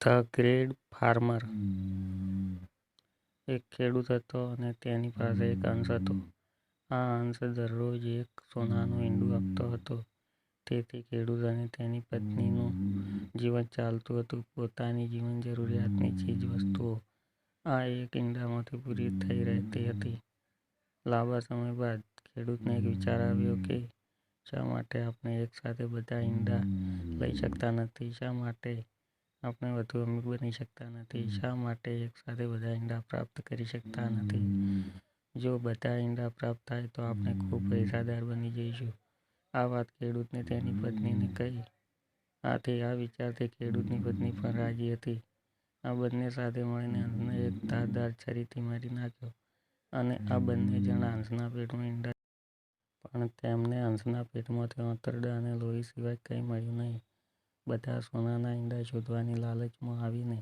The grade farmer એક ખેડૂત હતો અને તેની પાસે એક અંશ હતો. આ અંશ દરરોજ એક સોનાનું ઈંડું આપતો હતો. તેથી ખેડૂત અને તેની પત્નીનું જીવન ચાલતું હતું. પોતાની જીવન જરૂરિયાતની ચીજવસ્તુઓ આ એક ઈંડામાંથી પૂરી થઈ રહેતી હતી. લાંબા સમય બાદ ખેડૂતને એક વિચાર આવ્યો કે શા માટે આપણે એક સાથે બધા ઈંડા લઈ શકતા નથી? શા માટે આપણે વધુ અમીર બની શકતા નથી? શા માટે એક સાથે બધા ઈંડા પ્રાપ્ત કરી શકતા નથી? જો બધા ઈંડા પ્રાપ્ત થાય તો આપણે ખૂબ પૈસાદાર બની જઈશું. આ વાત ખેડૂતને તેની પત્નીને કહી. આથી આ વિચારથી ખેડૂતની પત્ની પણ રાજી હતી. આ બંને સાથે મળીને હંસને એક ધારદાર છરીથી મારી નાખ્યો અને આ બંને જણા હંસના પેટમાં ઈંડા પણ તેમને હંસના પેટમાંથી આંતરડા અને લોહી સિવાય કંઈ મળ્યું નહીં. બધા સોનાના ઈંડા શોધવાની લાલચમાં આવીને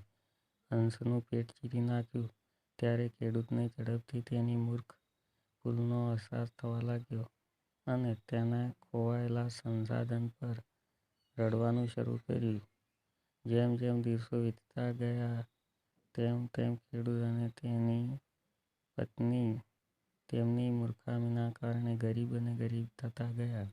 હંસનું પેટ ચીરી નાખ્યું. ત્યારે ખેડૂતને ઝડપથી તેની મૂર્ખ ભૂલનો અહેસાસ થવા લાગ્યો અને તેના ખોવાયેલા સંસાધન પર રડવાનું શરૂ કર્યું. જેમ જેમ દિવસો વીતતા ગયા, તેમ તેમ ખેડૂત અને તેની પત્ની તેમની મૂર્ખામીના કારણે ગરીબ અને ગરીબ થતા ગયા.